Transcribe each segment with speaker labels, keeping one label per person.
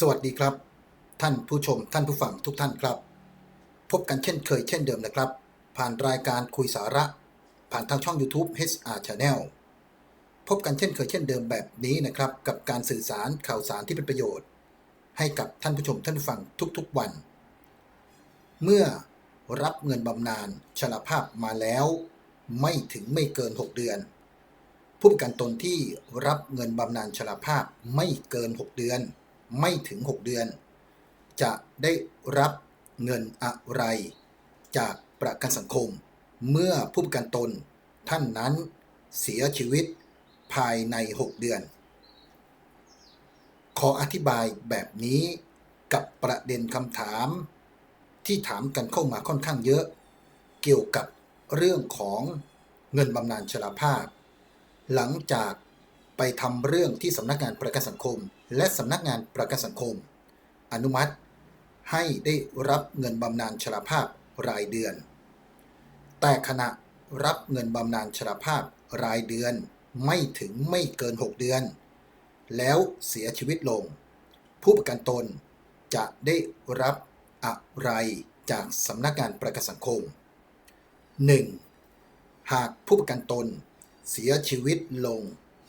Speaker 1: สวัสดีครับ ท่านผู้ชมท่านผู้ฟังทุกท่านครับ พบกันเช่นเคยเช่นเดิมนะครับ ผ่านรายการคุยสาระ ผ่านทางช่อง YouTube HR Channel พบกันเช่นเคยเช่นเดิมแบบนี้นะครับ กับการสื่อสารข่าวสารที่เป็นประโยชน์ ให้กับท่านผู้ชมท่านผู้ฟังทุกๆวัน เมื่อรับเงินบำนาญชราภาพมาแล้ว ไม่ถึงไม่เกิน 6 เดือน ผู้ประกันตนที่รับเงินบำนาญชราภาพไม่เกิน 6 เดือน ไม่ถึง 6 เดือน จะได้รับเงินอะไรจากประกันสังคม เมื่อผู้ประกันตนท่านนั้นเสียชีวิตภายใน 6 เดือน ขออธิบายแบบนี้กับประเด็นคำถาม ที่ถามกันเข้ามาค่อนข้างเยอะ เกี่ยวกับเรื่องของเงินบำนาญชราภาพ หลังจาก ไปทำเรื่องที่สำนักงานประกันสังคม และสำนักงานประกันสังคม อนุมัติ ให้ได้รับเงินบำนาญชราภาพรายเดือน แต่ขณะรับเงินบำนาญชราภาพรายเดือนไม่ถึงไม่เกิน 6 เดือน แล้วเสียชีวิตลง ผู้ประกันตนจะได้รับอะไรจากสำนักงานประกันสังคม 1. หากผู้ประกันตนเสียชีวิตลง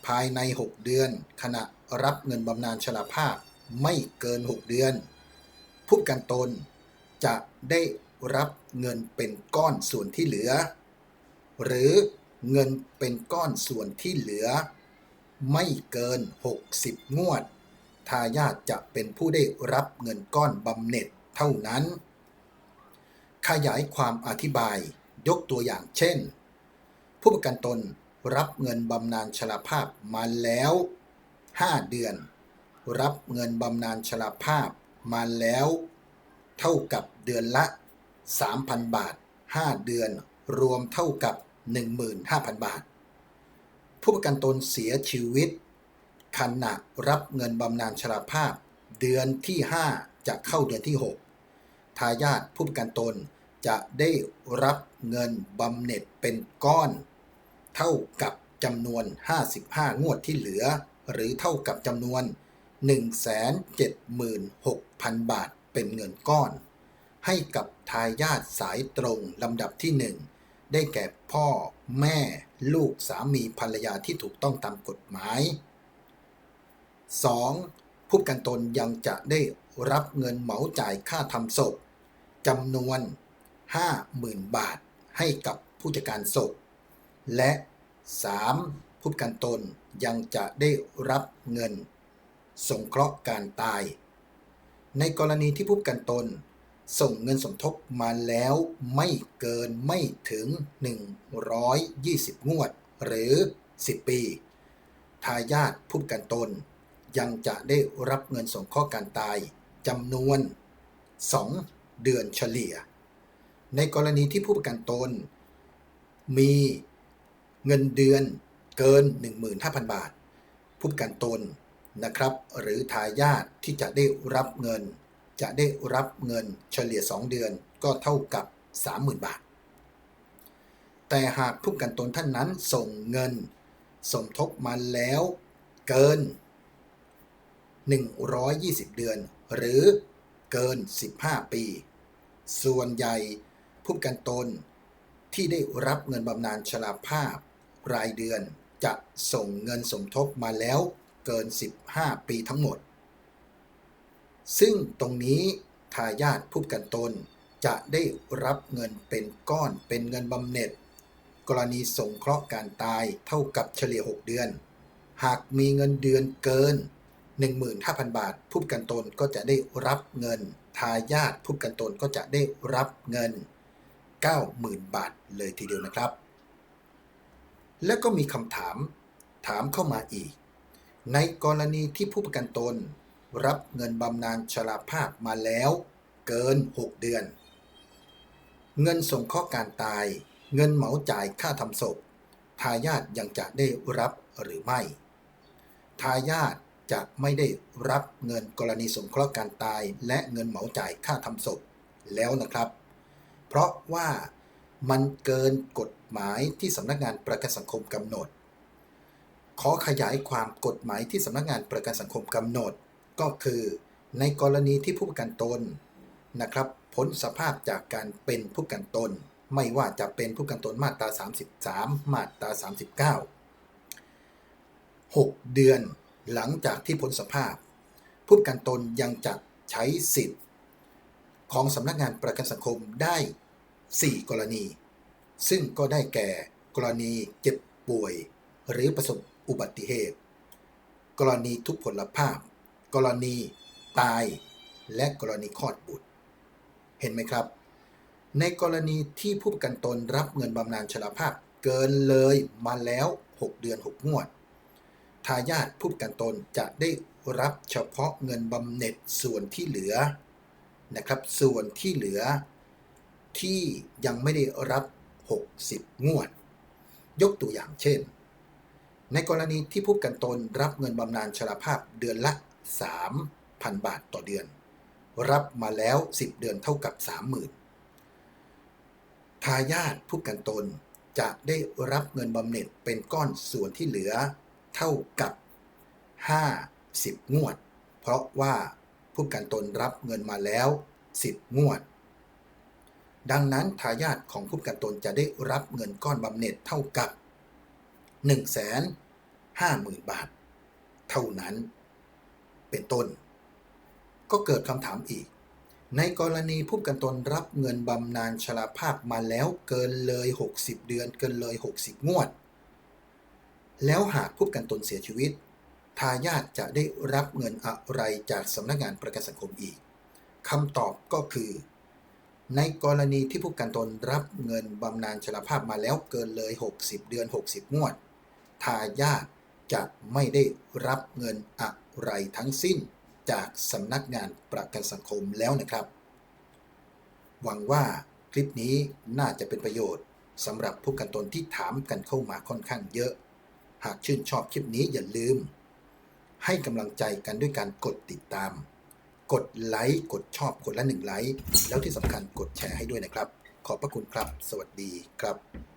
Speaker 1: ภายใน 6 เดือน ขณะรับเงินบำนาญชราภาพไม่เกิน 6 เดือน ผู้ประกันตนจะได้รับเงินเป็นก้อนส่วนที่เหลือ หรือเงินเป็นก้อนส่วนที่เหลือ ไม่เกิน 60 งวด ทายาทจะเป็นผู้ได้รับเงินก้อนบำเหน็จเท่านั้น ขยายความอธิบายยกตัวอย่างเช่น ผู้ประกันตน รับเงินบำนาญชราภาพมาแล้ว 5 เดือน รับเงินบำนาญชราภาพมาแล้ว เท่ากับเดือนละ 3,000 บาท 5 เดือน รวมเท่ากับ 15,000 บาท ผู้ประกันตนเสียชีวิตขณะรับเงินบำนาญชราภาพ เดือนที่ 5 จะเข้าเดือนที่ 6 ทายาทผู้ประกันตนจะได้รับเงินบำเหน็จเป็นก้อน เท่ากับจำนวน 55 งวดที่เหลือ หรือเท่ากับจำนวน 176,000 บาทเป็นเงินก้อน ให้กับทายาทสายตรงลำดับที่ 1 ได้แก่พ่อแม่ลูกสามีภรรยาที่ถูกต้องตามกฎหมาย 2. ผู้กันตนยังจะได้รับเงินเหมาจ่ายค่าทำศพจำนวน 50,000 บาทให้กับผู้จัดการศพ และ 3. ผู้กันตนยังจะได้รับเงิน สงเคราะห์การตาย ในกรณีที่ผู้กันตน ส่งเงินสมทบมาแล้วไม่เกินไม่ถึง 120 งวด หรือ 10 ปี ทายาทผู้กันตน ยังจะได้รับเงินสงเคราะห์การตายจำนวน 2 เดือนเฉลี่ย ในกรณีที่ผู้ประกันตน มี เงินเดือนเกิน 15,000 บาท ผู้ประกันตนนะครับ หรือทายาทที่จะได้รับเงิน จะได้รับเงินเฉลี่ย 2 เดือนก็เท่ากับ 30,000 บาท แต่หากผู้ประกันตนท่านนั้นส่งเงินสมทบมาแล้วเกิน 120 เดือน หรือเกิน 15 ปี ส่วนใหญ่ผู้ประกันตนที่ได้รับเงินบำนาญชราภาพ รายเดือนจะส่งเงินสมทบมาแล้วเกิน 15 ปีทั้งหมด ซึ่งตรงนี้ทายาทผู้กันตนจะได้รับเงินเป็นก้อนเป็นเงินบำเหน็จ กรณีสงเคราะห์การตายเท่ากับเฉลี่ย 6 เดือน หากมีเงินเดือนเกิน 15,000 บาท ผู้กันตนก็จะได้รับเงิน ทายาทผู้กันตนก็จะได้รับเงิน 90,000 บาทเลยทีเดียวนะครับ และก็มีคำถามถามเข้ามาอีก ในกรณีที่ผู้ประกันตน รับเงินบำนาญชราภาพมาแล้ว เกิน 6 เดือน เงินสงเคราะห์การตาย เงินเหมาจ่ายค่าทำศพ ทายาทยังจะได้รับหรือไม่ ทายาทจะไม่ได้รับเงินกรณีสงเคราะห์การตาย และเงินเหมาจ่ายค่าทำศพแล้วนะครับ เพราะว่ามันเกินกฎ หมายที่สำนักงานประกันสังคมกำหนด ขอขยายความกฎหมายที่สำนักงานประกันสังคมกำหนด ก็คือ ในกรณีที่ผู้ประกันตนนะครับพ้นสภาพจากการเป็นผู้ประกันตน ไม่ว่าจะเป็นผู้ประกันตนมาตรา 33 มาตรา 39 6 เดือนหลังจากที่พ้นสภาพ ผู้ประกันตนยังจะใช้สิทธิ์ ของสำนักงานประกันสังคมได้ 4 กรณี ซึ่งก็ได้แก่กรณีเจ็บป่วย หรือประสบอุบัติเหตุ กรณีทุพพลภาพ กรณีตาย และกรณีคลอดบุตร เห็นไหมครับ ในกรณีที่ผู้ประกันตนรับเงินบำนาญชราภาพเกินเลยมาแล้ว 6 เดือน 6 งวด ทายาทผู้ประกันตนจะได้รับเฉพาะเงินบำเหน็จส่วนที่เหลือนะครับ ส่วนที่เหลือที่ยังไม่ได้รับ 60 งวด ยกตัวอย่างเช่น ในกรณีที่ผู้กันตนรับเงินบำนาญชราภาพเดือนละ 3,000 บาทต่อเดือน รับมาแล้ว 10 เดือนเท่ากับ 30,000 ทายาทผู้กันตนจะได้รับเงินบำเหน็จเป็นก้อนส่วนที่เหลือเท่ากับ 50 งวด เพราะว่าผู้กันตนรับเงินมาแล้ว 10 งวด ดังนั้นทายาทของผู้ประกันตนจะได้รับเงินก้อนบำเหน็จเท่ากับ 1 5 0 0 0 0 บาท เท่านั้น เป็นต้น ก็เกิดคำถามอีก ในกรณีผู้ประกันตนรับเงินบำนาญชราภาพมาแล้วเกินเลย 60 เดือนเกินเลย 60 งวด แล้วหากผู้ประกันตนเสียชีวิต ทายาทจะได้รับเงินอะไรจากสำนักงานประกันสังคมอีกคำตอบก็คือ ในกรณีที่ผู้กันตนรับเงินบำนาญชราภาพมาแล้วเกินเลย 60 เดือน 60 งวด ทายาทจะไม่ได้รับเงินอะไรทั้งสิ้นจากสำนักงานประกันสังคมแล้วนะครับ หวังว่าคลิปนี้น่าจะเป็นประโยชน์สำหรับผู้กันตนที่ถามกันเข้ามาค่อนข้างเยอะ หากชื่นชอบคลิปนี้อย่าลืม ให้กำลังใจกันด้วยการกดติดตาม กดไลค์กดชอบกดละหนึ่งไลค์แล้วที่สำคัญกดแชร์ให้ด้วยนะครับ ขอบพระคุณครับ สวัสดีครับ